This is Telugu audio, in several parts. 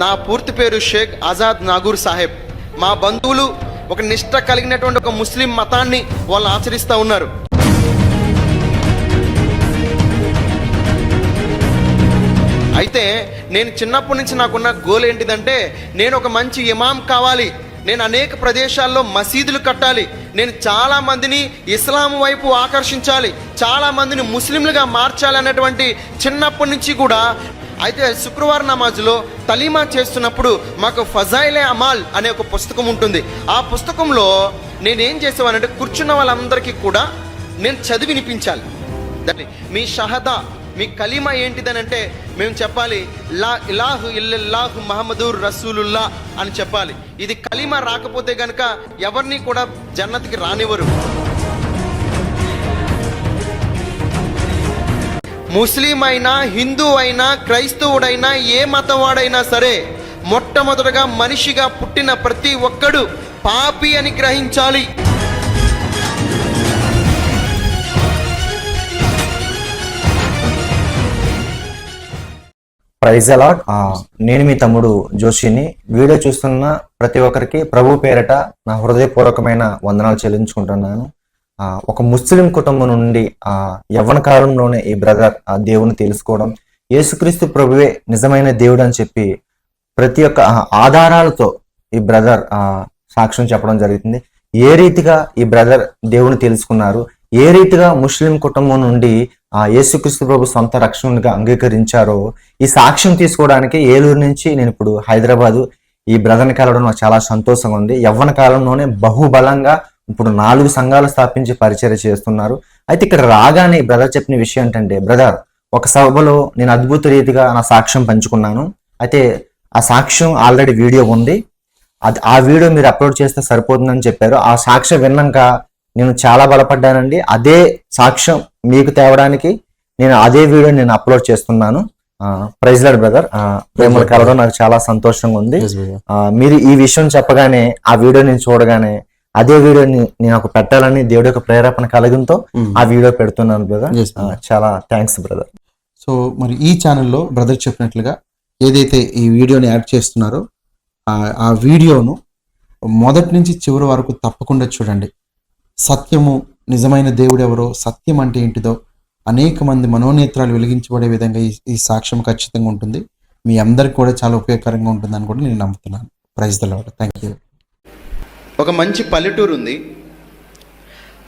నా పూర్తి పేరు షేక్ ఆజాద్ నాగూర్ సాహెబ్. మా బంధువులు ఒక నిష్ట కలిగినటువంటి ఒక ముస్లిం మతాన్ని వాళ్ళు ఆచరిస్తూ ఉన్నారు. అయితే నేను చిన్నప్పటి నుంచి నాకున్న గోల్ ఏంటిదంటే నేను ఒక మంచి ఇమాం కావాలి. నేను అనేక ప్రదేశాల్లో మసీదులు కట్టాలి. నేను చాలా మందిని ఇస్లాం వైపు ఆకర్షించాలి. చాలా మందిని ముస్లింలుగా మార్చాలి అన్నటువంటి చిన్నప్పటి నుంచి కూడా అయితే శుక్రవారం నమాజ్లో తలీమా చేస్తున్నప్పుడు మాకు ఫజాయిలే అమాల్ అనే ఒక పుస్తకం ఉంటుంది. ఆ పుస్తకంలో నేనేం చేసేవానంటే కూర్చున్న వాళ్ళందరికీ కూడా నేను చదివి వినిపించాలి. దాన్ని మీ షహదా మీ కలీమా ఏంటిదని అంటే మేము చెప్పాలి లా ఇలాహు ఇల్లల్లాహు మహమ్మదూర్ రసూలుల్లా అని చెప్పాలి. ఇది కలీమా రాకపోతే గనక ఎవరిని కూడా జన్నతికి రానివ్వరు. ముస్లిం అయినా హిందూ అయినా క్రైస్తవుడైనా ఏ మతం వాడైనా సరే మొట్టమొదటగా మనిషిగా పుట్టిన ప్రతి ఒక్కడు పాపి అని గ్రహించాలి. ప్రైజ్ అలాట్ నేను మీ తమ్ముడు జోషిని. వీడియో చూస్తున్న ప్రతి ఒక్కరికి ప్రభు పేరట నా హృదయపూర్వకమైన వందనాలు చెల్లించుకుంటున్నాను. ఒక ముస్లిం కుటుంబం నుండి ఆ యవ్వన కాలంలోనే ఈ బ్రదర్ ఆ దేవుని తెలుసుకోవడం యేసుక్రీస్తు ప్రభువే నిజమైన దేవుడు అని చెప్పి ప్రతి ఒక్క ఆధారాలతో ఈ బ్రదర్ ఆ సాక్ష్యం చెప్పడం జరుగుతుంది. ఏ రీతిగా ఈ బ్రదర్ దేవుని తెలుసుకున్నారు? ఏ రీతిగా ముస్లిం కుటుంబం నుండి ఆ యేసుక్రీస్తు ప్రభు సొంత రక్షణగా అంగీకరించారో ఈ సాక్ష్యం తీసుకోవడానికి ఏలూరు నుంచి నేను ఇప్పుడు హైదరాబాదు. ఈ బ్రదర్ని కలవడం నాకు చాలా సంతోషంగా ఉంది. యవ్వన కాలంలోనే బహుబలంగా ఇప్పుడు నాలుగు సంఘాలు స్థాపించి పరిచయం చేస్తున్నారు. అయితే ఇక్కడ రాగానే బ్రదర్ చెప్పిన విషయం ఏంటంటే బ్రదర్ ఒక సభలో నేను అద్భుత రీతిగా నా సాక్ష్యం పంచుకున్నాను. అయితే ఆ సాక్ష్యం ఆల్రెడీ వీడియో ఉంది. అది ఆ వీడియో మీరు అప్లోడ్ చేస్తే సరిపోతుందని చెప్పారు. ఆ సాక్ష్యం విన్నాక నేను చాలా బలపడ్డానండి. అదే సాక్ష్యం మీకు తేవడానికి నేను అదే వీడియో నేను అప్లోడ్ చేస్తున్నాను. Praise lord brother. మిమ్మల్ని కలవడం నాకు చాలా సంతోషంగా ఉంది. మీరు ఈ విషయం చెప్పగానే ఆ వీడియో నేను చూడగానే అదే వీడియోని నేను ఒక పెట్టాలని దేవుడి యొక్క ప్రేరేపణ కలగంతో ఆ వీడియో పెడుతున్నాను బ్రదర్. చాలా థ్యాంక్స్ బ్రదర్ సో మరి ఈ ఛానల్లో బ్రదర్ చెప్పినట్లుగా ఏదైతే ఈ వీడియోని యాడ్ చేస్తున్నారో ఆ- వీడియోను మొదటి నుంచి చివరి వరకు తప్పకుండా చూడండి. సత్యము నిజమైన దేవుడు ఎవరో సత్యం అంటే ఏంటిదో అనేక మంది మనోనేత్రాలు వెలిగించబడే విధంగా ఈ ఈ సాక్ష్యం ఖచ్చితంగా ఉంటుంది. మీ అందరికి కూడా చాలా ఉపయోగకరంగా ఉంటుందని కూడా నేను నమ్ముతున్నాను. ప్రైజ్ లాడ్ థ్యాంక్ యూ ఒక మంచి పల్లెటూరు ఉంది.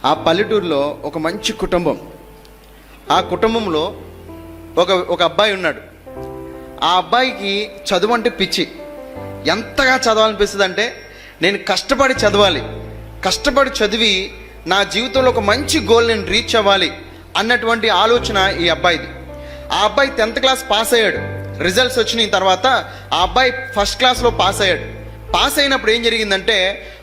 ఆ పల్లెటూరులో ఒక మంచి కుటుంబం. ఆ కుటుంబంలో ఒక ఒక అబ్బాయి ఉన్నాడు. ఆ అబ్బాయికి చదువు అంటే పిచ్చి. ఎంతగా చదవాలనిపిస్తుంది అంటే నేను కష్టపడి చదవాలి. కష్టపడి చదివి నా జీవితంలో ఒక మంచి గోల్ నేను రీచ్ అవ్వాలి అన్నటువంటి ఆలోచన ఈ అబ్బాయిది. ఆ అబ్బాయి టెన్త్ క్లాస్ పాస్ అయ్యాడు. రిజల్ట్స్ వచ్చిన తర్వాత ఆ అబ్బాయి ఫస్ట్ క్లాస్లో పాస్ అయ్యాడు. పాస్ అయినప్పుడు ఏం జరిగిందంటే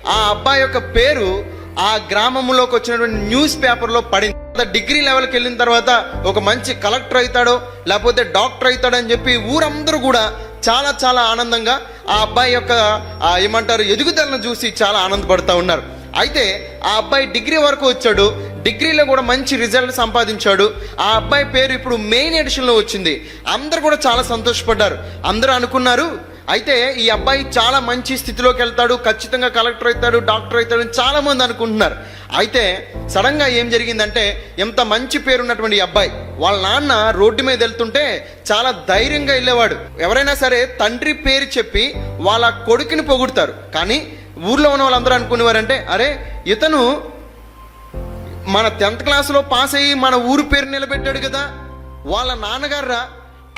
ఆ అబ్బాయి యొక్క పేరు ఆ గ్రామంలోకి వచ్చినటువంటి న్యూస్ పేపర్లో పడింది. డిగ్రీ లెవెల్కి వెళ్ళిన తర్వాత ఒక మంచి కలెక్టర్ అవుతాడో లేకపోతే డాక్టర్ అవుతాడో అని చెప్పి ఊరందరూ కూడా చాలా చాలా ఆనందంగా ఆ అబ్బాయి యొక్క ఏమంటారు ఎదుగుదలను చూసి చాలా ఆనందపడుతూ ఉన్నారు. అయితే ఆ అబ్బాయి డిగ్రీ వరకు వచ్చాడు. డిగ్రీలో కూడా మంచి రిజల్ట్ సంపాదించాడు. ఆ అబ్బాయి పేరు ఇప్పుడు మెయిన్ ఎడిషన్లో వచ్చింది. అందరు కూడా చాలా సంతోషపడ్డారు. అందరూ అనుకున్నారు అయితే ఈ అబ్బాయి చాలా మంచి స్థితిలోకి వెళ్తాడు ఖచ్చితంగా కలెక్టర్ అవుతాడు డాక్టర్ అవుతాడు అని అనుకుంటున్నారు. అయితే సడన్గా ఏం జరిగిందంటే ఎంత మంచి పేరున్నటువంటి అబ్బాయి వాళ్ళ నాన్న రోడ్డు మీద వెళ్తుంటే చాలా ధైర్యంగా వెళ్ళేవాడు. ఎవరైనా సరే తండ్రి పేరు చెప్పి వాళ్ళ కొడుకుని పొగుడతారు. కానీ ఊర్లో ఉన్న వాళ్ళందరూ అనుకునేవారంటే అరే ఇతను మన టెన్త్ క్లాస్లో పాస్ అయ్యి మన ఊరు పేరు నిలబెట్టాడు కదా వాళ్ళ నాన్నగారా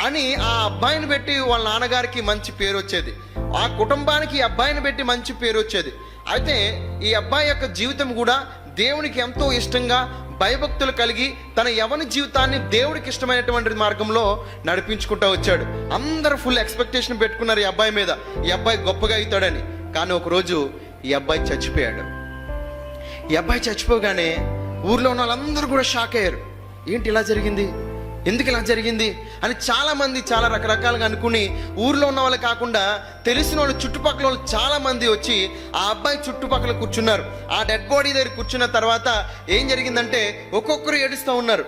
అని ఆ అబ్బాయిని పెట్టి వాళ్ళ నాన్నగారికి మంచి పేరు వచ్చేది. ఆ కుటుంబానికి ఈ అబ్బాయిని పెట్టి మంచి పేరు వచ్చేది. అయితే ఈ అబ్బాయి యొక్క జీవితం కూడా దేవునికి ఎంతో ఇష్టంగా భయభక్తులు కలిగి తన యవన జీవితాన్ని దేవుడికి ఇష్టమైనటువంటి మార్గంలో నడిపించుకుంటూ వచ్చాడు. అందరూ ఫుల్ ఎక్స్పెక్టేషన్ పెట్టుకున్నారు ఈ అబ్బాయి మీద. ఈ అబ్బాయి గొప్పగా అవుతాడని. కానీ ఒకరోజు ఈ అబ్బాయి చచ్చిపోయాడు. ఈ అబ్బాయి చచ్చిపోగానే ఊర్లో ఉన్న వాళ్ళందరూ కూడా షాక్ అయ్యారు. ఏంటి ఇలా జరిగింది? ఎందుకు ఇలా జరిగింది అని చాలామంది చాలా రకరకాలుగా అనుకుని ఊర్లో ఉన్న వాళ్ళు కాకుండా తెలిసిన వాళ్ళు చుట్టుపక్కల వాళ్ళు చాలామంది వచ్చి ఆ అబ్బాయి చుట్టుపక్కల కూర్చున్నారు. ఆ డెడ్ బాడీ దగ్గర కూర్చున్న తర్వాత ఏం జరిగిందంటే ఒక్కొక్కరు ఏడుస్తూ ఉన్నారు.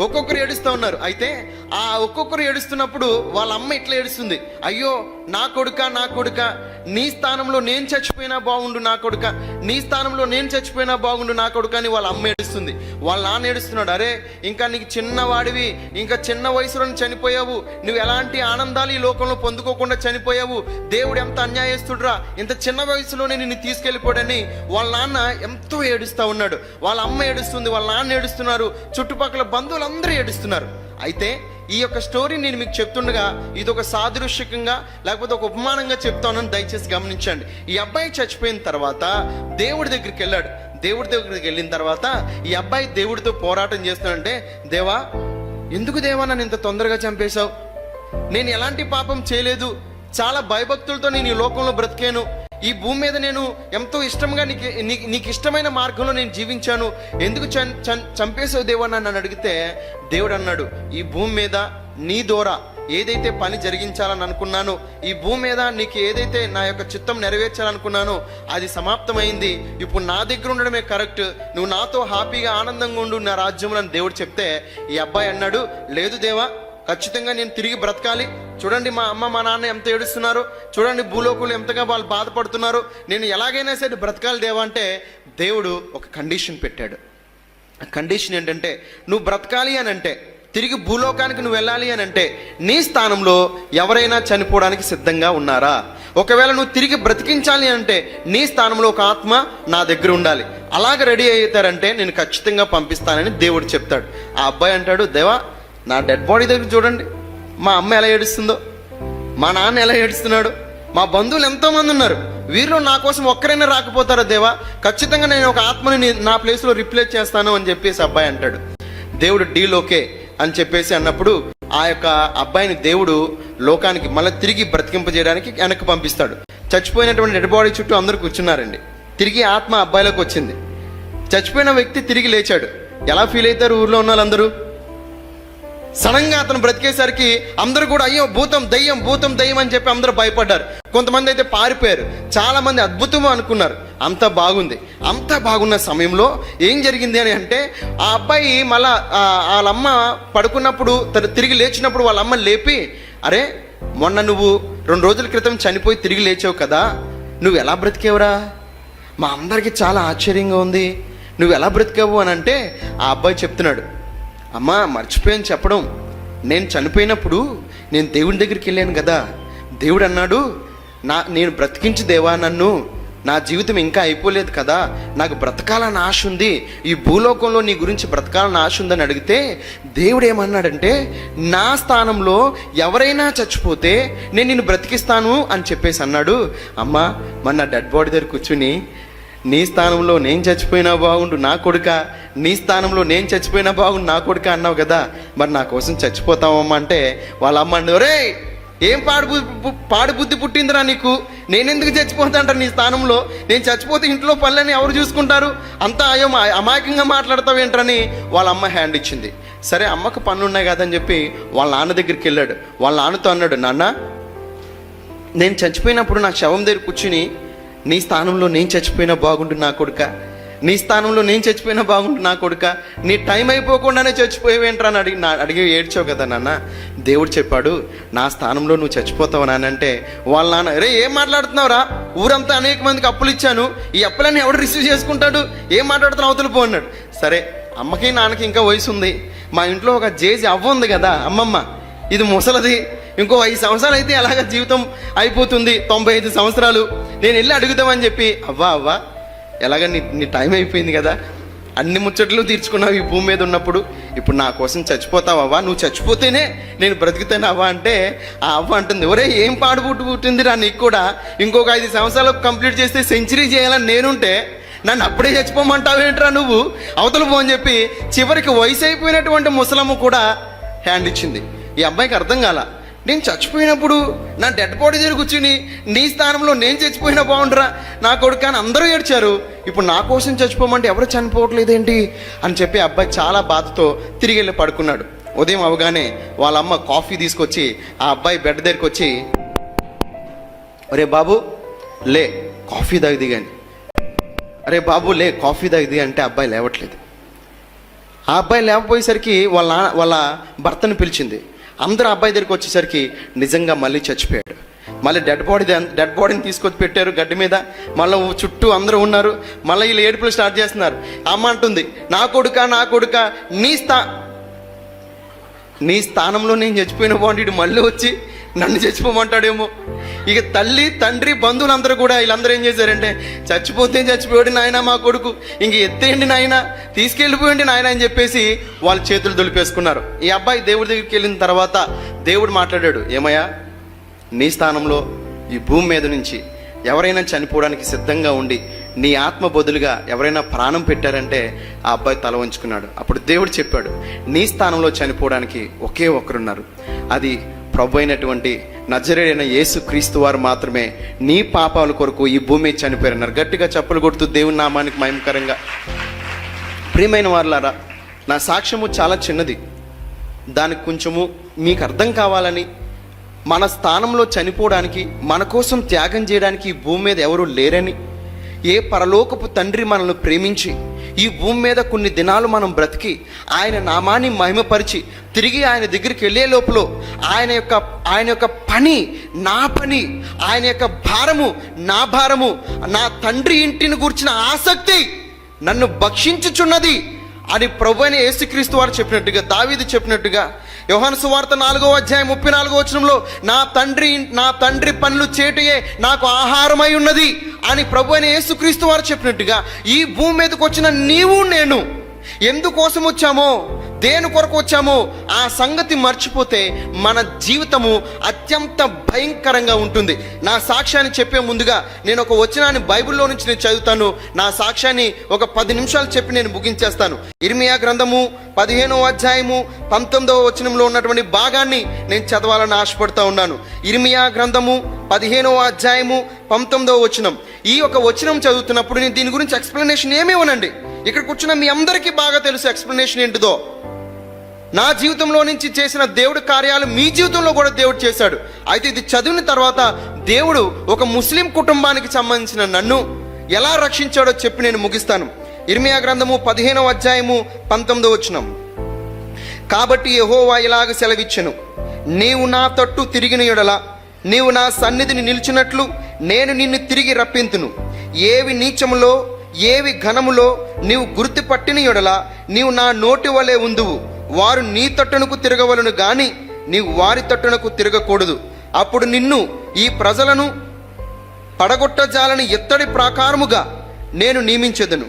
ఒక్కొక్కరు ఏడుస్తూ ఉన్నారు. అయితే ఆ ఒక్కొక్కరు ఏడుస్తున్నప్పుడు వాళ్ళ అమ్మ ఇట్లా ఏడుస్తుంది? అయ్యో నా కొడుక నా కొడుక నీ స్థానంలో నేను చచ్చిపోయినా బాగుండు నా కొడుక నీ స్థానంలో నేను చచ్చిపోయినా బాగుండు నా కొడుక అని వాళ్ళ అమ్మ ఏడుస్తుంది. వాళ్ళ నాన్న ఏడుస్తున్నాడు అరే ఇంకా నీకు చిన్నవాడివి ఇంకా చిన్న వయసులో చనిపోయావు నువ్వు ఎలాంటి ఆనందాలు ఈ లోకంలో పొందుకోకుండా చనిపోయావు? దేవుడు ఎంత అన్యాయస్తుడురా ఇంత చిన్న వయసులోనే నిన్ను తీసుకెళ్ళిపోడని వాళ్ళ నాన్న ఎంతో ఏడుస్తూ ఉన్నాడు. వాళ్ళ అమ్మ ఏడుస్తుంది వాళ్ళ నాన్న ఏడుస్తున్నారు. చుట్టుపక్కల బంధువులు బంధువులందరూ ఏడుస్తున్నారు. అయితే ఈ యొక్క స్టోరీ నేను మీకు చెప్తుండగా ఇది ఒక సాదృశ్యకంగా లేకపోతే ఒక ఉపమానంగా చెప్తానని దయచేసి గమనించండి. ఈ అబ్బాయి చచ్చిపోయిన తర్వాత దేవుడి దగ్గరికి వెళ్ళాడు. దేవుడి దగ్గరికి వెళ్ళిన తర్వాత ఈ అబ్బాయి దేవుడితో పోరాటం చేస్తాడంటే దేవా ఎందుకు దేవా నన్ను ఇంత తొందరగా చంపేశావు? నేను ఎలాంటి పాపం చేయలేదు. చాలా భయభక్తులతో నేను ఈ లోకంలో బ్రతికాను. ఈ భూమి మీద నేను ఎంతో ఇష్టంగా నీకు నీకు- నీకు ఇష్టమైన మార్గంలో నేను జీవించాను. ఎందుకు చం చం- చంపేసావు దేవా నన్ను అడిగితే దేవుడు అన్నాడు ఈ భూమి మీద నీ ద్వారా ఏదైతే పని జరిగించాలని అనుకున్నానో ఈ భూమి మీద నీకు ఏదైతే నా యొక్క చిత్తం నెరవేర్చాలనుకున్నానో అది సమాప్తమైంది. ఇప్పుడు నా దగ్గర ఉండడమే కరెక్ట్. నువ్వు నాతో హ్యాపీగా ఆనందంగా ఉండు నా రాజ్యంలో అని దేవుడు చెప్తే ఈ అబ్బాయి అన్నాడు లేదు దేవా ఖచ్చితంగా నేను తిరిగి బ్రతకాలి. చూడండి మా అమ్మ మా నాన్న ఎంత ఏడుస్తున్నారు. చూడండి భూలోకులు ఎంతగా వాళ్ళు బాధపడుతున్నారు. నేను ఎలాగైనా సరే బ్రతకాలి దేవా అంటే దేవుడు ఒక కండిషన్ పెట్టాడు. ఆ కండిషన్ ఏంటంటే నువ్వు బ్రతకాలి అని అంటే తిరిగి భూలోకానికి నువ్వు వెళ్ళాలి అని అంటే నీ స్థానంలో ఎవరైనా చనిపోవడానికి సిద్ధంగా ఉన్నారా? ఒకవేళ నువ్వు తిరిగి బ్రతికించాలి అంటే నీ స్థానంలో ఒక ఆత్మ నా దగ్గర ఉండాలి. అలాగ రెడీ అవుతారంటే నేను ఖచ్చితంగా పంపిస్తానని దేవుడు చెప్తాడు. ఆ అబ్బాయి అంటాడు దేవా నా డెడ్ బాడీ దగ్గర చూడండి. మా అమ్మ ఎలా ఏడుస్తుందో మా నాన్న ఎలా ఏడుస్తున్నాడు మా బంధువులు ఎంతోమంది ఉన్నారు. వీరిలో నా కోసం ఒక్కరైనా రాకపోతారా దేవా? ఖచ్చితంగా నేను ఒక ఆత్మని నా ప్లేస్లో రిప్లేస్ చేస్తాను అని చెప్పేసి అబ్బాయి అంటాడు. దేవుడు డీల్ ఓకే అని చెప్పేసి అన్నప్పుడు ఆ యొక్క అబ్బాయిని దేవుడు లోకానికి మళ్ళీ తిరిగి బ్రతికింపజేయడానికి వెనక్కి పంపిస్తాడు. చచ్చిపోయినటువంటి డెడ్ బాడీ చుట్టూ అందరూ కూర్చున్నారండి. తిరిగి ఆత్మ అబ్బాయిలోకి వచ్చింది. చచ్చిపోయిన వ్యక్తి తిరిగి లేచాడు. ఎలా ఫీల్ అవుతారు ఊర్లో ఉన్న వాళ్ళందరూ? సడన్గా అతను బ్రతికేసరికి అందరూ కూడా అయ్యో భూతం దయ్యం భూతం దయ్యం అని చెప్పి అందరూ భయపడ్డారు. కొంతమంది అయితే పారిపోయారు. చాలా మంది అద్భుతం అనుకున్నారు. అంత బాగుంది. అంత బాగున్న సమయంలో ఏం జరిగింది అని అంటే ఆ అబ్బాయి మళ్ళా వాళ్ళమ్మ పడుకున్నప్పుడు తను తిరిగి లేచినప్పుడు వాళ్ళ అమ్మ లేపి అరే మొన్న నువ్వు రెండు రోజుల క్రితం చనిపోయి తిరిగి లేచావు కదా నువ్వు ఎలా బ్రతికేవురా? మా అందరికీ చాలా ఆశ్చర్యంగా ఉంది. నువ్వు ఎలా బ్రతికావు? అని అంటే ఆ అబ్బాయి చెప్తున్నాడు. అమ్మా మర్చిపోయాను చెప్పడం. నేను చనిపోయినప్పుడు నేను దేవుని దగ్గరికి వెళ్ళాను కదా. దేవుడు అన్నాడు నా నేను బ్రతికించి దేవా నన్ను. నా జీవితం ఇంకా అయిపోలేదు కదా. నాకు బ్రతకాలని ఆశ ఉంది. ఈ భూలోకంలో నీ గురించి బ్రతకాలని ఆశ ఉందని అడిగితే దేవుడు ఏమన్నాడంటే నా స్థానంలో ఎవరైనా చచ్చిపోతే నేను నిన్ను బ్రతికిస్తాను అని చెప్పేసి అన్నాడు. అమ్మా మన డెడ్ బాడీ దగ్గర కూర్చుని నీ స్థానంలో నేను చచ్చిపోయినా బాగుండు నా కొడుక నీ స్థానంలో నేను చచ్చిపోయినా బాగుండు నా కొడుక అన్నావు కదా మరి నా కోసం చచ్చిపోతామమ్మా అంటే వాళ్ళ అమ్మ రే ఏం పాడు పాడు బుద్ధి పుట్టిందిరా నీకు? నేనెందుకు చచ్చిపోతా నీ స్థానంలో? నేను చచ్చిపోతే ఇంట్లో పనులని ఎవరు చూసుకుంటారు? అంతా అయ్యో అమాయకంగా మాట్లాడతావు ఏంటని వాళ్ళ అమ్మ హ్యాండ్ ఇచ్చింది. సరే అమ్మకు పన్నున్నాయి కదని చెప్పి వాళ్ళ నాన్న దగ్గరికి వెళ్ళాడు. వాళ్ళ నాన్నతో అన్నాడు నాన్న నేను చచ్చిపోయినప్పుడు నా శవం దగ్గర కూర్చుని నీ స్థానంలో నేను చచ్చిపోయినా బాగుండు నా కొడుక. నీ స్థానంలో నేను చచ్చిపోయినా బాగుండు నా కొడుక. నీ టైం అయిపోకుండానే చచ్చిపోయేవేంట్రా అని అడిగి నా అడిగి ఏడ్చావు కదా నాన్న. దేవుడు చెప్పాడు నా స్థానంలో నువ్వు చచ్చిపోతావు నానంటే వాళ్ళ నాన్న రే ఏం మాట్లాడుతున్నావురా? ఊరంతా అనేక మందికి అప్పులు ఇచ్చాను. ఈ అప్పులన్నీ ఎవడు రిసీవ్ చేసుకుంటాడు? ఏం మాట్లాడుతున్నావు? అవతల పో అన్నాడు. సరే అమ్మకి నాన్నకి ఇంకా వయసు ఉంది మా ఇంట్లో ఒక జేజీ అవ్వ ఉంది కదా అమ్మమ్మ. ఇది ముసలది. ఇంకో ఐదు సంవత్సరాలు అయితే అలాగ జీవితం అయిపోతుంది? తొంభై ఐదు సంవత్సరాలు. నేను వెళ్ళి అడుగుదామని చెప్పి అవ్వా అవ్వా ఎలాగ నీ నీ టైం అయిపోయింది కదా. అన్ని ముచ్చట్లు తీర్చుకున్నావు ఈ భూమి మీద ఉన్నప్పుడు. ఇప్పుడు నా కోసం చచ్చిపోతావు నువ్వు చచ్చిపోతేనే నేను బ్రతుకుతాను అవ్వ. అంటే ఆ అవ్వ అంటుంది ఒరే ఏం పాడు పుట్టు పుట్టిందిరా నీకు కూడా? ఇంకొక ఐదు సంవత్సరాలు కంప్లీట్ చేస్తే సెంచరీ చేయాలని నేనుంటే నన్ను అప్పుడే చచ్చిపోమంటావేంట్రా నువ్వు? అవతల పో అని చెప్పి చివరికి వయసు అయిపోయినటువంటి ముసలమ్మ కూడా హ్యాండ్ ఇచ్చింది. ఈ అబ్బాయికి అర్థం కాల నేను చచ్చిపోయినప్పుడు నా డెడ్ బాడీ దగ్గర కూర్చుని నీ స్థానంలో నేను చచ్చిపోయినా బాగుండరా. నా కొడుకు అని అందరూ ఏడ్చారు. ఇప్పుడు నా కోసం చచ్చిపోమంటే ఎవరు చనిపోవట్లేదేంటి అని చెప్పి అబ్బాయి చాలా బాధతో తిరిగి వెళ్ళి పడుకున్నాడు. ఉదయం అవగానే వాళ్ళ అమ్మ కాఫీ తీసుకొచ్చి ఆ అబ్బాయి బెడ్ దగ్గరికి వచ్చి అరే బాబు లే కాఫీ తాగి దిగాని అరే బాబు లే కాఫీ తాగిది అంటే అబ్బాయి లేవట్లేదు. ఆ అబ్బాయి లేకపోయేసరికి వాళ్ళ వాళ్ళ భర్తను పిలిచింది. అందరూ అబ్బాయి దగ్గరికి వచ్చేసరికి నిజంగా మళ్ళీ చచ్చిపోయాడు. మళ్ళీ డెడ్ బాడీ డెడ్ బాడీని తీసుకొచ్చి పెట్టారు గడ్డి మీద. మళ్ళీ చుట్టూ అందరూ ఉన్నారు. మళ్ళీ వీళ్ళు ఏడుపులు స్టార్ట్ చేస్తున్నారు. అమ్మ అంటుంది నా కొడుక నా కొడుక నీ స్థా నీ స్థానంలో నేను చచ్చిపోయిన బాగుండి మళ్ళీ వచ్చి నన్ను చచ్చిపోమంటాడేమో. ఇక తల్లి తండ్రి బంధువులందరూ కూడా వీళ్ళందరూ ఏం చేశారంటే చచ్చిపోతే చచ్చిపోయాడు నాయన మా కొడుకు. ఇంక ఎత్తేయండి నాయన తీసుకెళ్ళిపోయండి నాయన అని చెప్పేసి వాళ్ళ చేతులు దులిపేసుకున్నారు. ఈ అబ్బాయి దేవుడి దగ్గరికి వెళ్ళిన తర్వాత దేవుడు మాట్లాడాడు ఏమయ్యా నీ స్థానంలో ఈ భూమి మీద నుంచి ఎవరైనా చనిపోవడానికి సిద్ధంగా ఉండి నీ ఆత్మ బదులుగా ఎవరైనా ప్రాణం పెట్టారంటే ఆ అబ్బాయి తల వంచుకున్నాడు. అప్పుడు దేవుడు చెప్పాడు నీ స్థానంలో చనిపోవడానికి ఒకే ఒకరున్నారు అది ప్రభు అయినటువంటి నజరేడైన యేసు క్రీస్తు వారు మాత్రమే నీ పాపాల కొరకు ఈ భూమి చనిపోయినారు. గట్టిగా చెప్పులు కొడుతూ దేవుని నామానికి మయంకరంగా ప్రియమైన వారులారా నా సాక్ష్యము చాలా చిన్నది. దానికి కొంచెము మీకు అర్థం కావాలని మన స్థానంలో చనిపోవడానికి మన కోసం త్యాగం చేయడానికి ఈ భూమి మీద ఎవరూ లేరని ఏ పరలోకపు తండ్రి మనల్ని ప్రేమించి ఈ భూమి మీద కొన్ని దినాలు మనం బ్రతికి ఆయన నామాన్ని మహిమపరిచి తిరిగి ఆయన దగ్గరికి వెళ్ళే లోపల ఆయన యొక్క ఆయన యొక్క పని నా పని ఆయన యొక్క భారము నా భారము నా తండ్రి ఇంటిని గురించిన ఆసక్తి నన్ను భక్షించుచున్నది అని ప్రభు అని యేసుక్రీస్తు వారు చెప్పినట్టుగా దావీది చెప్పినట్టుగా యోహాను సువార్త నాలుగో అధ్యాయం ముప్పై నాలుగో వచనంలో నా తండ్రి నా తండ్రి పనులు చేటుయే నాకు ఆహారమై ఉన్నది అని ప్రభు అని యేసుక్రీస్తు వారు చెప్పినట్టుగా ఈ భూమి మీదకి వచ్చిన నీవు నేను ఎందుకోసం వచ్చామో దేని కొరకు వచ్చామో ఆ సంగతి మర్చిపోతే మన జీవితము అత్యంత భయంకరంగా ఉంటుంది. నా సాక్ష్యాన్ని చెప్పే ముందుగా నేను ఒక వచనాన్ని బైబిల్లో నుంచి నేను చదువుతాను. నా సాక్ష్యాన్ని ఒక పది నిమిషాలు చెప్పి నేను ముగించేస్తాను. ఇర్మియా గ్రంథము పదిహేనవ అధ్యాయము పంతొమ్మిదవ వచనంలో ఉన్నటువంటి భాగాన్ని నేను చదవాలని ఆశపడుతూ ఉన్నాను. ఇర్మియా గ్రంథము పదిహేనవ అధ్యాయము పంతొమ్మిదవ వచనం. ఈ యొక్క వచనం చదువుతున్నప్పుడు నేను దీని గురించి ఎక్స్ప్లెనేషన్ ఏమి ఇవ్వనండి. ఇక్కడ కూర్చున్న మీ అందరికీ బాగా తెలుసు ఎక్స్ప్లెనేషన్ ఏంటిదో. నా జీవితంలో నుంచి చేసిన దేవుడి కార్యాలు మీ జీవితంలో కూడా దేవుడు చేశాడు. అయితే ఇది చదివిన తర్వాత దేవుడు ఒక ముస్లిం కుటుంబానికి సంబంధించిన నన్ను ఎలా రక్షించాడో చెప్పి నేను ముగిస్తాను. ఇర్మియా గ్రంథము పదిహేనవ అధ్యాయము పంతొమ్మిదో వచనం. కాబట్టి యహోవా ఇలాగ సెలవిచ్చను. నీవు నా తట్టు తిరిగిన ఎడల నీవు నా సన్నిధిని నిలిచినట్లు నేను నిన్ను తిరిగి రప్పింతును. ఏవి నీచములో ఏవి ఘనములో నీవు గుర్తుపట్టిన ఎడల నీవు నా నోటి వలె ఉందువు. వారు నీ తట్టునకు తిరగవలను గాని నీవు వారి తట్టునకు తిరగకూడదు. అప్పుడు నిన్ను ఈ ప్రజలను పడగొట్టజాలని ఎత్తడి ప్రాకారముగా నేను నియమించదును.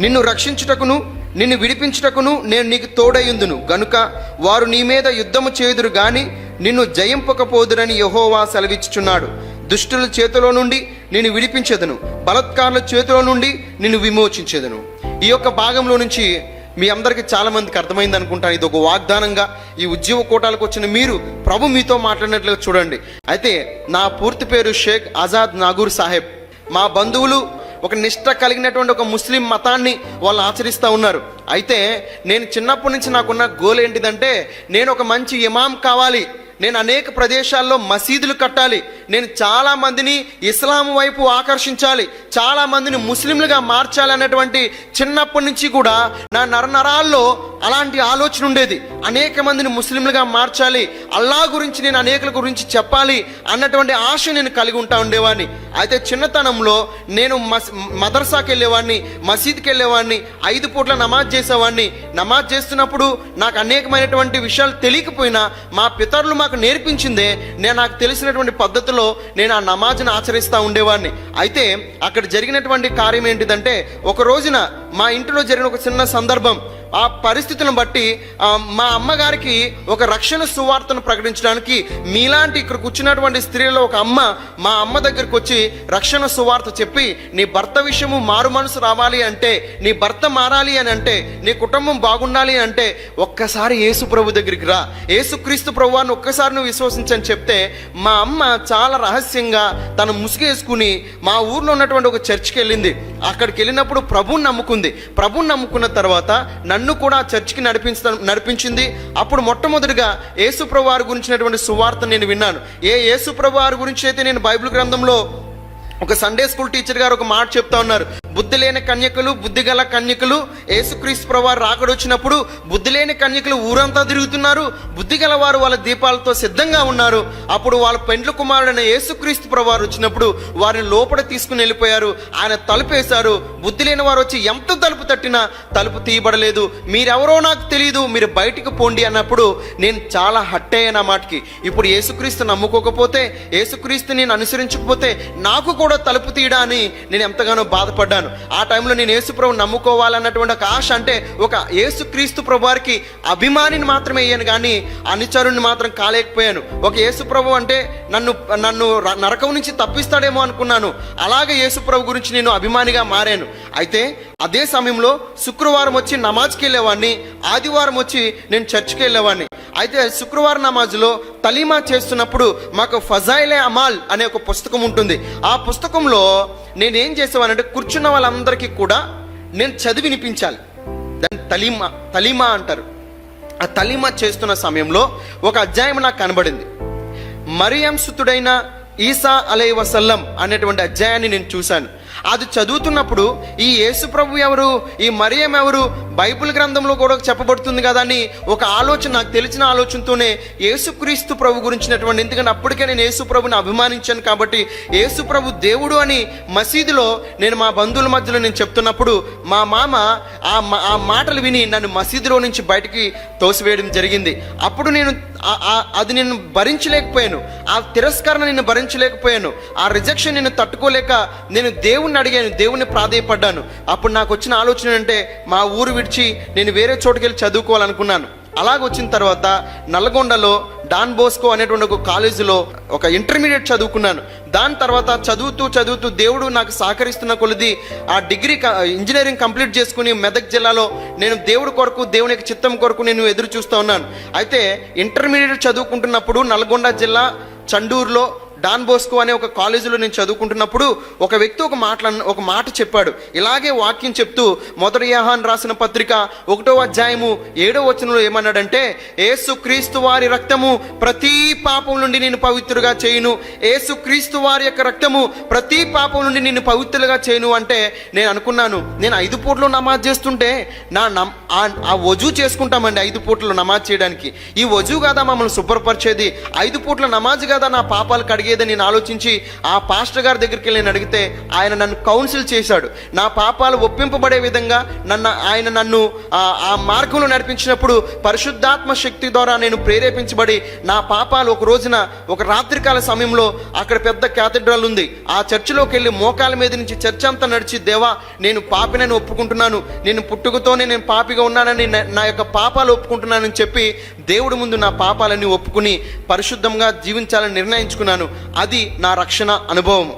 నిన్ను రక్షించుటకును నిన్ను విడిపించుటకును నేను నీకు తోడయుందును గనుక వారు నీ మీద యుద్ధము చేయుదురు గాని నిన్ను జయింపకపోదురని యహోవా సెలవిచ్చుచున్నాడు. దుష్టుల చేతిలో నుండి నేను విడిపించేదను. బలత్కారుల చేతిలో నుండి నిన్ను విమోచించేదను. ఈ యొక్క భాగంలో నుంచి మీ అందరికీ చాలా మందికి అర్థమైంది అనుకుంటాను. ఇది ఒక వాగ్దానంగా ఈ ఉద్యోగ కోటాలకు వచ్చిన మీరు ప్రభు మీతో మాట్లాడినట్లుగా చూడండి. అయితే నా పూర్తి పేరు షేక్ ఆజాద్ నాగూర్ సాహెబ్. మా బంధువులు ఒక నిష్ట కలిగినటువంటి ఒక ముస్లిం మతాన్ని వాళ్ళు ఆచరిస్తూ ఉన్నారు. అయితే నేను చిన్నప్పటి నుంచి నాకున్న గోల్ ఏంటిదంటే నేను ఒక మంచి ఇమాం కావాలి. నేను అనేక ప్రదేశాల్లో మసీదులు కట్టాలి. నేను చాలా మందిని ఇస్లాం వైపు ఆకర్షించాలి. చాలా మందిని ముస్లింలుగా మార్చాలి అన్నటువంటి చిన్నప్పటి నుంచి కూడా నా నరనరాల్లో అలాంటి ఆలోచన ఉండేది. అనేక మందిని ముస్లింలుగా మార్చాలి. అల్లా గురించి నేను అనేకుల గురించి చెప్పాలి అన్నటువంటి ఆశ నేను కలిగి ఉంటా ఉండేవాడిని. అయితే చిన్నతనంలో నేను మస్ మదర్సాకి వెళ్ళేవాడిని మసీద్కి వెళ్ళేవాడిని ఐదు పూట్ల నమాజ్ చేసేవాడిని. నమాజ్ చేస్తున్నప్పుడు నాకు అనేకమైనటువంటి విషయాలు తెలియకపోయినా మా పితరులు మాకు నేర్పించిందే నేను నాకు తెలిసినటువంటి పద్ధతిలో నేను ఆ నమాజ్ని ఆచరిస్తూ ఉండేవాడిని. అయితే అక్కడ జరిగినటువంటి కార్యం ఏంటిదంటే ఒక రోజున మా ఇంటిలో జరిగిన ఒక చిన్న సందర్భం. ఆ పరిస్థితులను బట్టి మా అమ్మగారికి ఒక రక్షణ సువార్తను ప్రకటించడానికి మీలాంటి ఇక్కడ కూర్చున్నటువంటి స్త్రీలో ఒక అమ్మ మా అమ్మ దగ్గరికి వచ్చి రక్షణ సువార్త చెప్పి నీ భర్త విషయము మారు మనసు రావాలి అంటే నీ భర్త మారాలి అని అంటే నీ కుటుంబం బాగుండాలి అంటే ఒక్కసారి యేసు ప్రభు దగ్గరికి రా. యేసుక్రీస్తు ప్రభువాన్ని ఒక్కసారి నువ్వు విశ్వసించని చెప్తే మా అమ్మ చాలా రహస్యంగా తను ముసుగేసుకుని మా ఊర్లో ఉన్నటువంటి ఒక చర్చ్కి వెళ్ళింది. అక్కడికి వెళ్ళినప్పుడు ప్రభుని నమ్ముకుంది. ప్రభుని నమ్ముకున్న తర్వాత నన్ను నన్ను కూడా చర్చికి నడిపించ నడిపించింది. అప్పుడు మొట్టమొదటిగా యేసుప్రభు వారి గురించినటువంటి సువార్త నేను విన్నాను. ఏ యేసుప్రభు వారి గురించి అయితే నేను బైబిల్ గ్రంథంలో ఒక సండే స్కూల్ టీచర్ గారు ఒక మాట చెప్తా ఉన్నారు. బుద్ధి లేని కన్యకలు బుద్ధి గల కన్యకలు యేసుక్రీస్తు ప్రభువారు రాకడొచ్చినప్పుడు బుద్ధి లేని కన్యకలు ఊరంతా తిరుగుతున్నారు. బుద్ధి గల వారు వాళ్ళ దీపాలతో సిద్ధంగా ఉన్నారు. అప్పుడు వాళ్ళ పెండ్ల కుమారుడైన యేసుక్రీస్తు ప్రవారు వచ్చినప్పుడు వారిని లోపల తీసుకుని వెళ్ళిపోయారు. ఆయన తలుపు వేశారు బుద్ధి లేని వారు వచ్చి ఎంత తలుపు తట్టినా తలుపు తీయబడలేదు. మీరెవరో నాకు తెలియదు మీరు బయటికి పోండి అన్నప్పుడు నేను చాలా హట్ అయ్యాను ఆ మాటకి. ఇప్పుడు యేసుక్రీస్తు నమ్ముకోకపోతే యేసుక్రీస్తు నేను అనుసరించకపోతే నాకు కూడా తలుపు తీయడా అని నేను ఎంతగానో బాధపడ్డాను. ఆ టైంలో నేను యేసుప్రభు నమ్ముకోవాలన్నటువంటి ఒక ఆశ అంటే ఒక యేసుక్రీస్తు ప్రభు వారికి అభిమానిని మాత్రమే అయ్యాను కానీ అనుచరుని మాత్రం కాలేకపోయాను. ఒక యేసుప్రభు అంటే నన్ను నన్ను నరకం నుంచి తప్పిస్తాడేమో అనుకున్నాను. అలాగే యేసుప్రభు గురించి నేను అభిమానిగా మారాను. అయితే అదే సమయంలో శుక్రవారం వచ్చి నమాజ్కి వెళ్ళేవాడిని ఆదివారం వచ్చి నేను చర్చ్కి వెళ్ళేవాడిని అయితే శుక్రవారం నమాజ్లో తలీమా చేస్తున్నప్పుడు మాకు ఫజాయిలే అమాల్ అనే ఒక పుస్తకం ఉంటుంది. ఆ పుస్తకంలో నేనేం చేసేవానంటే కూర్చున్న వాళ్ళందరికీ కూడా నేను చదివి వినిపించాలి. దాన్ని తలీమా తలీమా అంటారు. ఆ తలీమా చేస్తున్న సమయంలో ఒక అధ్యాయం నాకు కనబడింది. మరియం సుతుడైన ఈసా అలై వసల్లం అనేటువంటి అధ్యాయాన్ని నేను చూశాను. అది చదువుతున్నప్పుడు ఈ యేసు ప్రభు ఎవరు ఈ మరియం ఎవరు బైబిల్ గ్రంథంలో కూడా చెప్పబడుతుంది కదా అని ఒక ఆలోచన నాకు తెలిసిన ఆలోచనతోనే యేసుక్రీస్తు ప్రభు గురించినటువంటి ఎందుకంటే అప్పటికే నేను యేసు ప్రభుని అభిమానించాను కాబట్టి యేసు ప్రభు దేవుడు అని మసీదులో నేను మా బంధువుల మధ్యలో నేను చెప్తున్నప్పుడు మా మామ ఆ మా- ఆ మాటలు విని నన్ను మసీదులో నుంచి బయటికి తోసివేయడం జరిగింది. అప్పుడు నేను అది నేను భరించలేకపోయాను. ఆ తిరస్కరణ నేను భరించలేకపోయాను. ఆ రిజెక్షన్ నేను తట్టుకోలేక నేను దేవుణ్ణి అడిగాను దేవుణ్ణి ప్రాధేయపడ్డాను. అప్పుడు నాకు వచ్చిన ఆలోచన అంటే మా ఊరు విడిచి నేను వేరే చోటుకి వెళ్ళి చదువుకోవాలనుకున్నాను. అలాగ వచ్చిన తర్వాత నల్గొండలో డాన్ బోస్కో అనేటువంటి ఒక కాలేజీలో ఒక ఇంటర్మీడియట్ చదువుకున్నాను. దాని తర్వాత చదువుతూ చదువుతూ దేవుడు నాకు సహకరిస్తున్న కొలది ఆ డిగ్రీ ఇంజనీరింగ్ కంప్లీట్ చేసుకుని మెదక్ జిల్లాలో నేను దేవుడి కొరకు దేవుని యొక్క చిత్తం కొరకు నేను ఎదురు చూస్తూ ఉన్నాను. అయితే ఇంటర్మీడియట్ చదువుకుంటున్నప్పుడు నల్గొండ జిల్లా చండూరులో డాన్ బోస్కో అనే ఒక కాలేజీలో నేను చదువుకుంటున్నప్పుడు ఒక వ్యక్తి ఒక మాట ఒక మాట చెప్పాడు. ఇలాగే వాక్యం చెప్తూ మొదటి యాహాన్ రాసిన పత్రిక ఒకటో అధ్యాయము ఏడో వచనంలో ఏమన్నాడంటే ఏసుక్రీస్తు వారి రక్తము ప్రతి పాపం నుండి నేను పవిత్రుగా చేయును. ఏసుక్రీస్తు వారి యొక్క రక్తము ప్రతి పాపం నుండి నేను పవిత్రులుగా చేయను అంటే నేను అనుకున్నాను నేను ఐదు పూటలు నమాజ్ చేస్తుంటే నా నమ్ ఆ- ఆ వజూ చేసుకుంటామండి ఐదు పూటలు నమాజ్ చేయడానికి. ఈ వజూ కదా మమ్మల్ని శుభ్రపరిచేది? ఐదు పూట్ల నమాజ్ కదా నా పాపాలు కడిగేదని నేను ఆలోచించి ఆ పాస్టర్ గారి దగ్గరికి వెళ్ళి నేను అడిగితే ఆయన నన్ను కౌన్సిల్ చేశాడు. నా పాపాలు ఒప్పింపబడే విధంగా నన్ను ఆయన నన్ను ఆ- మార్గంలో నడిపించినప్పుడు పరిశుద్ధాత్మ శక్తి ద్వారా నేను ప్రేరేపించబడి నా పాపాలు ఒక రోజున ఒక రాత్రికాల సమయంలో అక్కడ పెద్ద క్యాథడ్రల్ ఉంది. ఆ చర్చిలోకి వెళ్ళి మోకాల మీద నుంచి చర్చ అంతా నడిచి దేవా నేను పాపినని ఒప్పుకుంటున్నాను. నేను పుట్టుకతోనే నేను పాపిగా ఉన్నానని నా- నా యొక్క పాపాలు ఒప్పుకుంటున్నానని చెప్పి దేవుడి ముందు నా పాపాలన్నీ ఒప్పుకుని పరిశుద్ధంగా జీవించాలని నిర్ణయించుకున్నాను. అది నా రక్షణ అనుభవం.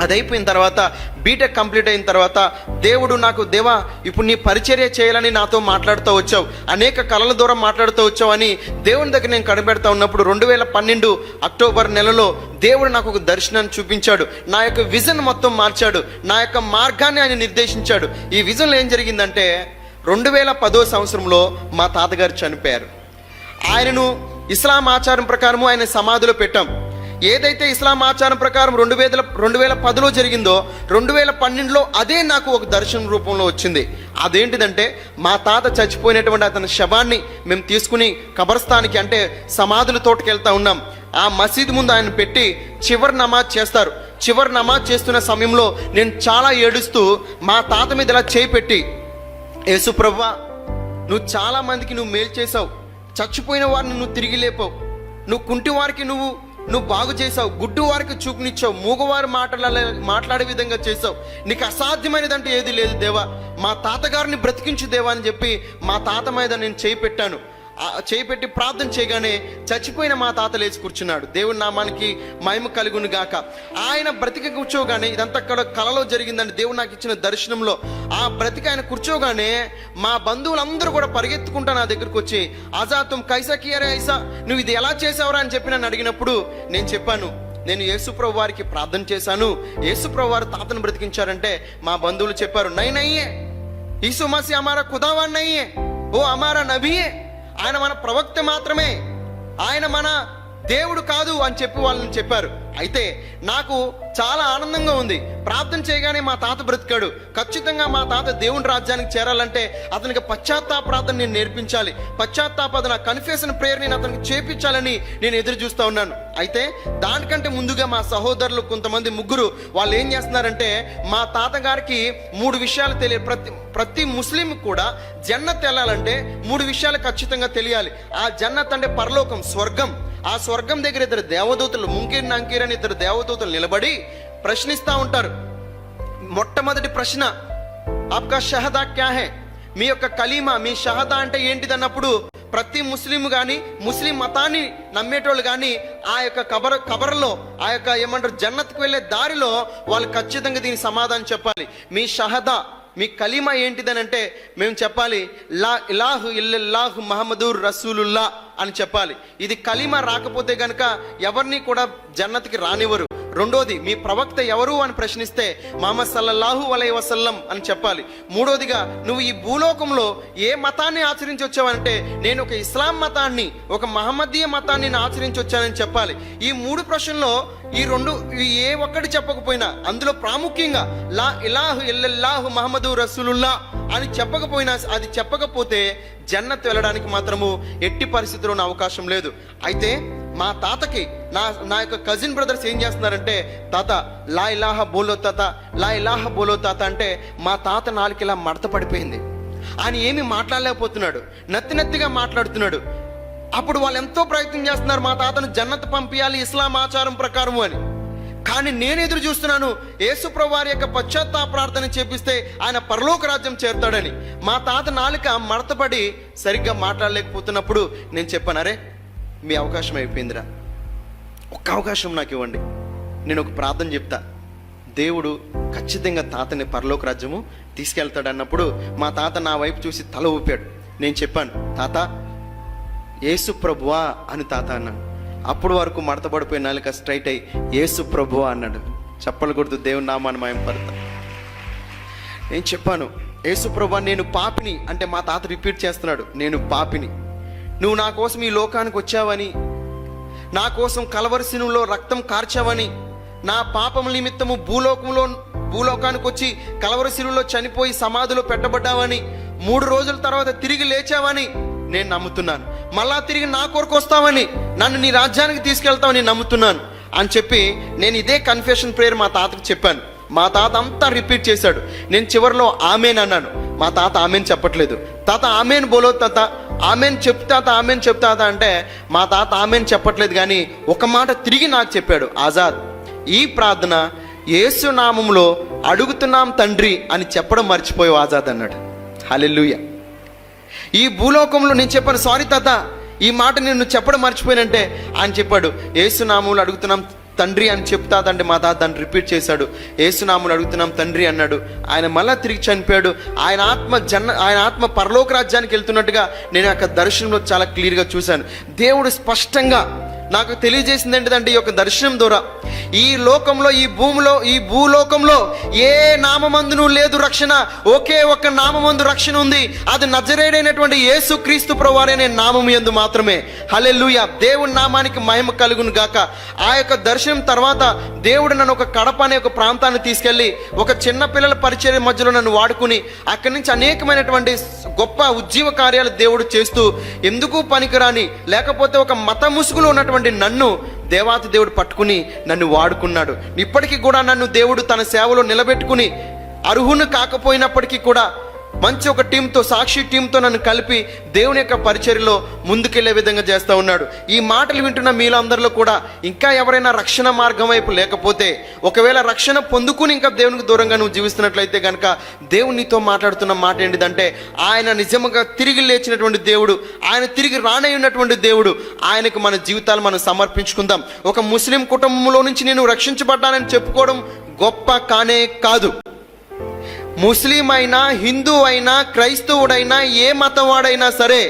అది అయిపోయిన తర్వాత బీటెక్ కంప్లీట్ అయిన తర్వాత దేవుడు నాకు దేవా ఇప్పుడు నీ పరిచర్య చేయాలని నాతో మాట్లాడుతూ వచ్చావు. అనేక కళల ద్వారా మాట్లాడుతూ వచ్చావు అని దేవుని దగ్గర నేను కనిపెడతా ఉన్నప్పుడు రెండు వేల పన్నెండు అక్టోబర్ నెలలో దేవుడు నాకు ఒక దర్శనాన్ని చూపించాడు. నా యొక్క విజన్ మొత్తం మార్చాడు. నా యొక్క మార్గాన్ని ఆయన నిర్దేశించాడు. ఈ విజన్లో ఏం జరిగిందంటే రెండు వేల పదో సంవత్సరంలో మా తాతగారు చనిపోయారు. ఆయనను ఇస్లాం ఆచారం ప్రకారము ఆయన సమాధిలో పెట్టాం. ఏదైతే ఇస్లాం ఆచారం ప్రకారం రెండు వేల రెండు వేల పదిలో జరిగిందో రెండు వేల పన్నెండులో అదే నాకు ఒక దర్శనం రూపంలో వచ్చింది. అదేంటిదంటే మా తాత చచ్చిపోయినటువంటి అతని శవాన్ని మేము తీసుకుని కబర్స్థానికి అంటే సమాధుల తోటకెళ్తా ఉన్నాం. ఆ మసీదు ముందు ఆయన పెట్టి చివరి నమాజ్ చేస్తారు. చివరి నమాజ్ చేస్తున్న సమయంలో నేను చాలా ఏడుస్తూ మా తాత మీద ఇలా చేయి పెట్టి నువ్వు చాలా మందికి నువ్వు మేలు చేసావు చచ్చిపోయిన వారిని నువ్వు తిరిగి లేపావు. నువ్వు కుంటి వారికి నువ్వు నువ్వు బాగు చేసావు గుడ్డు వారికి చూపునిచ్చావు మూగవారు మాట్లాడే మాట్లాడే విధంగా చేసావు నీకు అసాధ్యమైనదంటే ఏది లేదు దేవా. మా తాతగారిని బ్రతికించు దేవా అని చెప్పి మా తాత మీద నేను చేయి పెట్టాను. చేయి పెట్టి ప్రార్థన చేయగానే చచ్చిపోయిన మా తాత లేచి కూర్చున్నాడు. దేవుని నామానికి మహిమ కలుగును గాక. ఆయన బ్రతిక కూర్చోగానే ఇదంతా అక్కడ కలలో జరిగిందండి. దేవుడు నాకు ఇచ్చిన దర్శనంలో ఆ బ్రతిక ఆయన కూర్చోగానే మా బంధువులందరూ కూడా పరిగెత్తుకుంటా నా దగ్గరకు వచ్చి అజాతం కైసాకియరే ఐసా నువ్వు ఇది ఎలా చేసావురా? అని చెప్పి నన్ను అడిగినప్పుడు నేను చెప్పాను నేను యేసుప్రభు వారికి ప్రార్థన చేశాను. యేసుప్రభు వారు తాతను బ్రతికించారంటే మా బంధువులు చెప్పారు నై నయ్యే ఈసు మసి అమారా ఖుదావాన్ నయ్యే ఓ అమారా నబీయే ఆయన మన ప్రవక్త మాత్రమే. ఆయన మన దేవుడు కాదు అని చెప్పి వాళ్ళని చెప్పారు. అయితే నాకు చాలా ఆనందంగా ఉంది. ప్రార్థన చేయగానే మా తాత బ్రతికాడు. ఖచ్చితంగా మా తాత దేవుని రాజ్యానికి చేరాలంటే అతనికి పశ్చాత్తాప ప్రార్థన నేను నేర్పించాలి. పశ్చాత్తాపదన కన్ఫ్యూషన్ ప్రేయర్ నేను అతనికి చేపించాలని నేను ఎదురు చూస్తూ ఉన్నాను. అయితే దానికంటే ముందుగా మా సహోదరులు కొంతమంది ముగ్గురు వాళ్ళు ఏం చేస్తున్నారంటే మా తాతగారికి మూడు విషయాలు తెలియ ప్రతి ప్రతి ముస్లిం కూడా జన్నత్ వెళ్ళాలంటే మూడు విషయాలు ఖచ్చితంగా తెలియాలి. ఆ జన్నత్ అంటే పరలోకం స్వర్గం. ఆ స్వర్గం దగ్గర ఇద్దరు దేవదూతలు ముంకీర్ నంకీర్ అని ఇద్దరు దేవదూతలు నిలబడి ప్రశ్నిస్తూ ఉంటారు. మొట్టమొదటి ప్రశ్న ఆప్కా షహదా క్యా హే? మీ యొక్క కలీమా మీ షహదా అంటే ఏంటిదన్నప్పుడు ప్రతి ముస్లిం కానీ ముస్లిం మతాన్ని నమ్మేటోళ్ళు కానీ ఆ యొక్క కబర్ కబర్లో ఆ యొక్క ఏమంటారు జన్నత్కు వెళ్ళే దారిలో వాళ్ళు ఖచ్చితంగా దీని సమాధానం చెప్పాలి. మీ షహదా మీ కలీమా ఏంటిదని అంటే మేము చెప్పాలి లా ఇలాహు ఇల్లల్లాహు మహమ్మదూర్ రసూలుల్లా. అని చెప్పాలి. ఇది కలిమ రాకపోతే గనక ఎవరిని కూడా జన్నతికి రానివ్వరు. రెండోది మీ ప్రవక్త ఎవరు అని ప్రశ్నిస్తే మహమ్మద్ సల్లల్లాహు అలై వసల్లం అని చెప్పాలి. మూడోదిగా నువ్వు ఈ భూలోకంలో ఏ మతాన్ని ఆచరించి వచ్చావంటే నేను ఒక ఇస్లాం మతాన్ని ఒక మహమ్మదీయ మతాన్ని నేను ఆచరించి వచ్చానని చెప్పాలి. ఈ మూడు ప్రశ్నలో ఈ రెండు ఏ ఒక్కటి చెప్పకపోయినా అందులో ప్రాముఖ్యంగా లా ఇలాహు ఇల్లల్లాహు మహమ్మదు రసూలుల్లా అని చెప్పకపోయినా అది చెప్పకపోతే జన్నత్ వెళ్ళడానికి మాత్రము ఎట్టి పరిస్థితుల్లో అవకాశం లేదు. అయితే మా తాతకి నా నా యొక్క కజిన్ బ్రదర్స్ ఏం చేస్తున్నారంటే తాత లా ఇలాహ బోలో తాత లా ఇలాహ బోలో తాత అంటే మా తాత నాలుగు ఇలా మడత పడిపోయింది. ఆయన ఏమి మాట్లాడలేకపోతున్నాడు. నత్తి నత్తిగా మాట్లాడుతున్నాడు. అప్పుడు వాళ్ళు ఎంతో ప్రయత్నం చేస్తున్నారు మా తాతను జన్నత్ పంపించాలి ఇస్లాం ఆచారం ప్రకారం అని. కానీ నేను ఎదురు చూస్తున్నాను. యేసుప్రభు వారి యొక్క పశ్చాత్తాప ప్రార్థన చేపిస్తే ఆయన పరలోక రాజ్యం చేరుతాడని. మా తాత నాలుక మడతపడి సరిగ్గా మాట్లాడలేకపోతున్నప్పుడు నేను చెప్పాను అరే మీ అవకాశం అయిపోయిందిరా. ఒక్క అవకాశం నాకు ఇవ్వండి. నేను ఒక ప్రార్థన చెప్తా. దేవుడు ఖచ్చితంగా తాతని పరలోక రాజ్యము తీసుకెళ్తాడు అన్నప్పుడు మా తాత నా వైపు చూసి తల ఊపాడు. నేను చెప్పాను తాత యేసు ప్రభువా అని తాత అన్నాను అప్పుడు వరకు మడతపడిపోయి నాలుక స్ట్రైట్ అయ్యి యేసు ప్రభు అన్నాడు. చెప్పలు కొడుతూ దేవుని నామాన్ని మాయం పడతా నేను చెప్పాను యేసు ప్రభు నేను పాపిని అంటే మా తాత రిపీట్ చేస్తున్నాడు నేను పాపిని. నువ్వు నా కోసం ఈ లోకానికి వచ్చావని నా కోసం కలవరసినులో రక్తం కార్చావని నా పాపం నిమిత్తము భూలోకంలో భూలోకానికి వచ్చి కలవరసినులో చనిపోయి సమాధిలో పెట్టబడ్డావని మూడు రోజుల తర్వాత తిరిగి లేచావని నేను నమ్ముతున్నాను. మళ్ళా తిరిగి నా కొరకు వస్తావని నన్ను నీ రాజ్యానికి తీసుకెళ్తావని నమ్ముతున్నాను అని చెప్పి నేను ఇదే కన్ఫెషన్ ప్రేయర్ మా తాతకు చెప్పాను. మా తాత అంతా రిపీట్ చేశాడు. నేను చివరిలో ఆమెన్ అన్నాను. మా తాత ఆమెన్ చెప్పట్లేదు. తాత ఆమెన్ బోలో తాత ఆమెన్ చెప్తాత ఆమెన్ చెప్తాత అంటే మా తాత ఆమెన్ చెప్పట్లేదు కానీ ఒక మాట తిరిగి నాకు చెప్పాడు ఆజాద్. ఈ ప్రార్థన యేసు నామంలో అడుగుతున్నాం తండ్రి అని చెప్పడం మర్చిపోయావు ఆజాద్ అన్నాడు. హల్లెలూయా. ఈ భూలోకంలో నేను చెప్పాను సారీ తాత. ఈ మాట నేను చెప్పడం మర్చిపోయినంటే ఆయన చెప్పాడు. ఏసునాములు అడుగుతున్నాం తండ్రి అని చెప్తాదండి మా తాత దాన్ని రిపీట్ చేశాడు. ఏసునాములు అడుగుతున్నాం తండ్రి అన్నాడు. ఆయన మళ్ళా తిరిగి చనిపోయాడు. ఆయన ఆత్మ జన్న ఆయన ఆత్మ పరలోక రాజ్యానికి వెళ్తున్నట్టుగా నేను అక్కడ దర్శనంలో చాలా క్లియర్గా చూశాను. దేవుడు స్పష్టంగా నాకు తెలియజేసింది ఏంటిదంటే ఈ యొక్క దర్శనం ద్వారా. ఈ లోకంలో ఈ భూమిలో ఈ భూలోకంలో ఏ నామమందును లేదు రక్షణ. ఒకే ఒక్క నామమందు రక్షణ ఉంది. అది నజరేడైనటువంటి యేసు క్రీస్తు ప్రవారనే నామం ఎందు మాత్రమే. హలే లూయ దేవుని నామానికి మహిమ కలుగును గాక. ఆ యొక్క దర్శనం తర్వాత దేవుడు నన్ను ఒక కడప అనే ఒక ప్రాంతాన్ని తీసుకెళ్ళి ఒక చిన్న పిల్లల పరిచయ మధ్యలో నన్ను వాడుకుని అక్కడి నుంచి అనేకమైనటువంటి గొప్ప ఉజ్జీవ కార్యాలు దేవుడు చేస్తూ ఎందుకు పనికిరాని లేకపోతే ఒక మత ముసుగులో ఉన్నటువంటి నన్ను దేవాతి దేవుడు పట్టుకుని నన్ను వాడుకున్నాడు. ఇప్పటికీ కూడా నన్ను దేవుడు తన సేవలో నిలబెట్టుకుని అర్హును కాకపోయినప్పటికీ కూడా మంచి ఒక టీంతో సాక్షి టీంతో నన్ను కలిపి దేవుని యొక్క పరిచర్లో ముందుకెళ్ళే విధంగా చేస్తూ ఉన్నాడు. ఈ మాటలు వింటున్న మీలందరిలో కూడా ఇంకా ఎవరైనా రక్షణ మార్గం వైపు లేకపోతే ఒకవేళ రక్షణ పొందుకుని ఇంకా దేవునికి దూరంగా నువ్వు జీవిస్తున్నట్లయితే కనుక దేవుడు నీతో మాట్లాడుతున్న మాట ఏంటిదంటే ఆయన నిజంగా తిరిగి లేచినటువంటి దేవుడు ఆయన తిరిగి రానయ్యున్నటువంటి దేవుడు ఆయనకు మన జీవితాలు మనం సమర్పించుకుందాం. ఒక ముస్లిం కుటుంబంలో నుంచి నేను రక్షించబడ్డానని చెప్పుకోవడం గొప్ప కానే కాదు. ముస్లిం అయినా హిందూ అయినా క్రైస్తవుడైనా ఏ మతవాడైనా సరే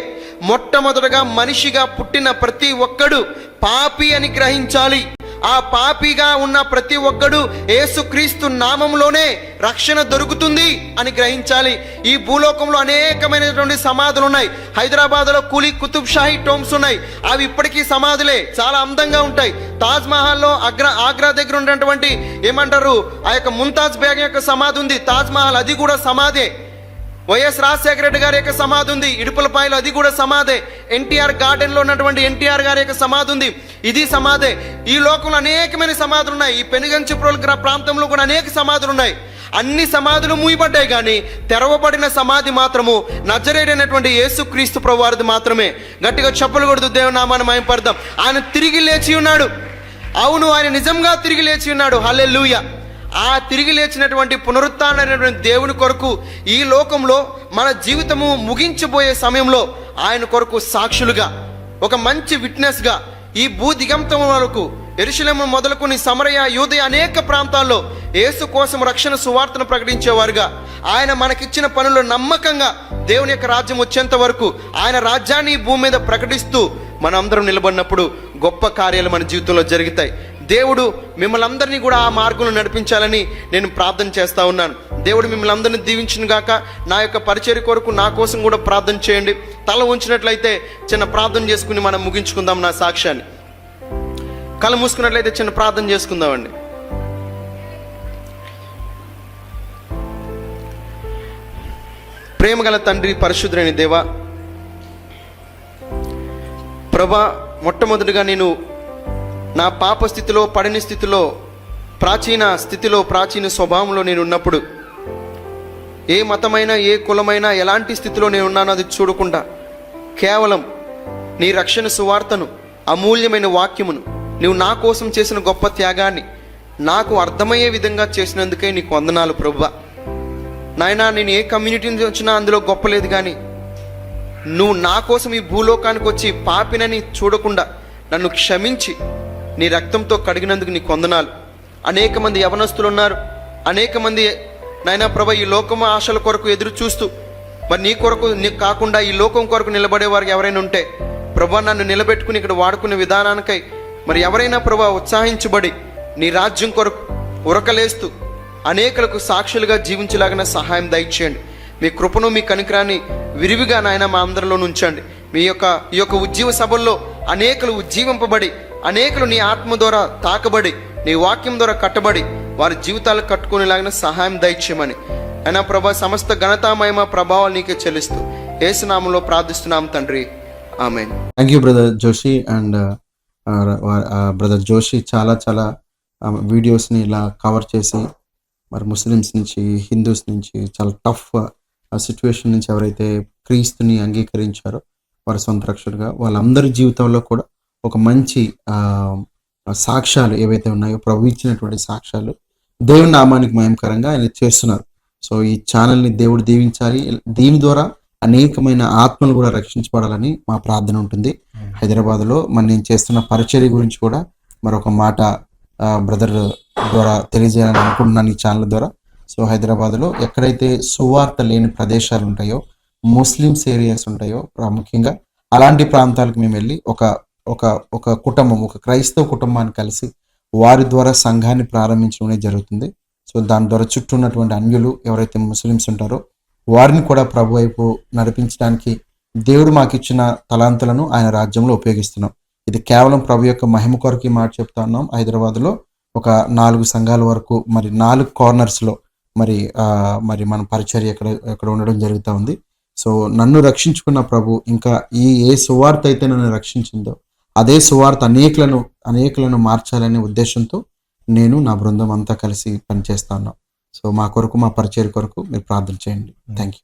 మొట్టమొదటగా మనిషిగా పుట్టిన ప్రతి ఒక్కడు పాపి అని గ్రహించాలి. ఆ పాపిగా ఉన్న ప్రతి ఒక్కడు ఏసుక్రీస్తు నామంలోనే రక్షణ దొరుకుతుంది అని గ్రహించాలి. ఈ భూలోకంలో అనేకమైనటువంటి సమాధులు ఉన్నాయి. హైదరాబాద్లో కూలీ కుతుబ్ షాహీ టోమ్స్ ఉన్నాయి. అవి ఇప్పటికీ సమాధులే. చాలా అందంగా ఉంటాయి. తాజ్ మహల్లో అగ్రా ఆగ్రా దగ్గర ఉన్నటువంటి ఏమంటారు? ఆ యొక్క ముంతాజ్ బేగం యొక్క సమాధి ఉంది. తాజ్ మహల్ అది కూడా సమాధే. వైఎస్ రాజశేఖర రెడ్డి గారి యొక్క సమాధి ఉంది. ఇడుపులపాయలు అది కూడా సమాధే. ఎన్టీఆర్ గార్డెన్లో ఉన్నటువంటి ఎన్టీఆర్ గారి యొక్క సమాధి ఉంది. ఇది సమాధే. ఈ లోకంలో అనేకమైన సమాధులు ఉన్నాయి. ఈ పెనుగంచిప్రోల్ గ్రా ప్రాంతంలో కూడా అనేక సమాధులు ఉన్నాయి. అన్ని సమాధులు మూయబడ్డాయి కానీ తెరవబడిన సమాధి మాత్రము నజరేడైనటువంటి యేసుక్రీస్తు ప్రభువారిది మాత్రమే. గట్టిగా చెప్పులు కొడుతూ దేవునామాన్ని మయంపడదాం ఆయన తిరిగి లేచి ఉన్నాడు. అవును ఆయన నిజంగా తిరిగి లేచి ఉన్నాడు. హల్లెలూయా. ఆ తిరిగి లేచినటువంటి పునరుత్నమైనటువంటి దేవుని కొరకు ఈ లోకంలో మన జీవితము ముగించబోయే సమయంలో ఆయన కొరకు సాక్షులుగా ఒక మంచి విట్నెస్గా ఈ భూ దిగంతం వరకు ఎరుశలము మొదలుకొని సమరయ యూదయ అనేక ప్రాంతాల్లో యేసు కోసం రక్షణ సువార్తను ప్రకటించేవారుగా. ఆయన మనకిచ్చిన పనులు నమ్మకంగా దేవుని యొక్క రాజ్యం వచ్చేంత వరకు ఆయన రాజ్యాన్ని భూమి మీద ప్రకటిస్తూ మనందరం నిలబడినప్పుడు గొప్ప కార్యాలు మన జీవితంలో జరుగుతాయి. దేవుడు మిమ్మల్ని అందరినీ కూడా ఆ మార్గంలో నడిపించాలని నేను ప్రార్థన చేస్తా ఉన్నాను. దేవుడు మిమ్మల్ని అందరినీ దీవించిన గాక. నా యొక్క పరిచర్య కొరకు నా కోసం కూడా ప్రార్థన చేయండి. తల ఉంచినట్లయితే చిన్న ప్రార్థన చేసుకుని మనం ముగించుకుందాం నా సాక్ష్యాన్ని. కళ మూసుకున్నట్లయితే చిన్న ప్రార్థన చేసుకుందామండి. ప్రేమగల తండ్రి పరిశుద్ధుడైన దేవా ప్రభా మొట్టమొదటిగా నేను నా పాప స్థితిలో పడిన స్థితిలో ప్రాచీన స్థితిలో ప్రాచీన స్వభావంలో నేను ఉన్నప్పుడు ఏ మతమైనా ఏ కులమైనా ఎలాంటి స్థితిలో నేను ఉన్నానో అది చూడకుండా కేవలం నీ రక్షణ సువార్తను అమూల్యమైన వాక్యమును నువ్వు నా కోసం చేసిన గొప్ప త్యాగాన్ని నాకు అర్థమయ్యే విధంగా చేసినందుకే నీకు వందనాలు ప్రభువ. నాయనా నేను ఏ కమ్యూనిటీ నుంచి వచ్చినా అందులో గొప్ప లేదు కానీ నువ్వు నా కోసం ఈ భూలోకానికి వచ్చి పాపినని చూడకుండా నన్ను క్షమించి నీ రక్తంతో కడిగినందుకు నీ కొందనాలు అనేక మంది యవనస్తులు ఉన్నారు అనేక మంది నాయన ప్రభ ఈ లోకము ఆశల కొరకు ఎదురు చూస్తూ మరి నీ కొరకు నీ కాకుండా ఈ లోకం కొరకు నిలబడే వారికి ఎవరైనా ఉంటే ప్రభా నన్ను నిలబెట్టుకుని ఇక్కడ వాడుకునే విధానానికై మరి ఎవరైనా ప్రభా ఉత్సాహించబడి నీ రాజ్యం కొరకు ఉరకలేస్తూ అనేకులకు సాక్షులుగా జీవించలాగిన సహాయం దయచేయండి. మీ కృపను మీ కనికరాన్ని విరివిగా నాయన మా అందరిలో ఉంచండి మీ యొక్క ఈ యొక్క ఉజ్జీవ సభల్లో అనేకలు ఉజ్జీవింపబడి అనేకులు నీ ఆత్మ ద్వారా తాకబడి నీ వాక్యం ద్వారా కట్టబడి వారి జీవితాలు కట్టుకునేలాగిన సహాయం దయచేయమని. అయినా ప్రభా సమస్త ఘనతామయమ ప్రభావాలు నీకే చెల్లిస్తూ ఏసునామంలో ప్రార్థిస్తున్నాం తండ్రి. ఆమె thank you brother Joshi. And brother uh, Joshi చాలా చాలా వీడియోస్ని ఇలా కవర్ చేసి మరి ముస్లిమ్స్ నుంచి హిందూస్ నుంచి చాలా టఫ్ సిచ్యువేషన్ నుంచి ఎవరైతే క్రీస్తుని అంగీకరించారో వారి సొంత రక్షణగా వాళ్ళందరి జీవితంలో కూడా ఒక మంచి ఆ, సాక్ష్యాలు ఏవైతే ఉన్నాయో ప్రభు ఇచ్చినటువంటి సాక్ష్యాలు దేవుని నామానికి మయంకరంగా ఆయన చేస్తున్నారు. సో ఈ ఛానల్ని దేవుడు దీవించాలి. దీని ద్వారా అనేకమైన ఆత్మలు కూడా రక్షించబడాలని మా ప్రార్థన ఉంటుంది. హైదరాబాద్లో మరి నేను చేస్తున్న పరిచర్య గురించి కూడా మరొక మాట బ్రదర్ ద్వారా తెలియజేయాలని అనుకుంటున్నాను ఈ ఛానల్ ద్వారా. సో హైదరాబాద్లో ఎక్కడైతే సువార్త లేని ప్రదేశాలు ఉంటాయో ముస్లిమ్స్ ఏరియాస్ ఉంటాయో ప్రాముఖ్యంగా అలాంటి ప్రాంతాలకు మేము వెళ్ళి ఒక ఒక ఒక కుటుంబం ఒక క్రైస్తవ కుటుంబాన్ని కలిసి వారి ద్వారా సంఘాన్ని ప్రారంభించడం అనేది జరుగుతుంది. సో దాని ద్వారా చుట్టూ ఉన్నటువంటి అన్యులు ఎవరైతే ముస్లిమ్స్ ఉంటారో వారిని కూడా ప్రభు వైపు నడిపించడానికి దేవుడు మాకు ఇచ్చిన తలాంతులను ఆయన రాజ్యంలో ఉపయోగిస్తున్నాం. ఇది కేవలం ప్రభు యొక్క మహిమ కొరకు మాట చెప్తా ఉన్నాం. హైదరాబాద్లో ఒక నాలుగు సంఘాల వరకు మరి నాలుగు కార్నర్స్లో మరి మరి మన పరిచర్య ఇక్కడ ఇక్కడ ఉండడం జరుగుతూ ఉంది. సో నన్ను రక్షించుకున్న ప్రభు ఇంకా ఈ ఏ సువార్త అయితే నన్ను రక్షించిందో అదే సువార్త అనేకులను అనేకులను మార్చాలనే ఉద్దేశంతో నేను నా బృందం అంతా కలిసి పనిచేస్తా ఉన్నాం సో మా కొరకు మా పరిచయ కొరకు మీరు ప్రార్థన చేయండి. Thank you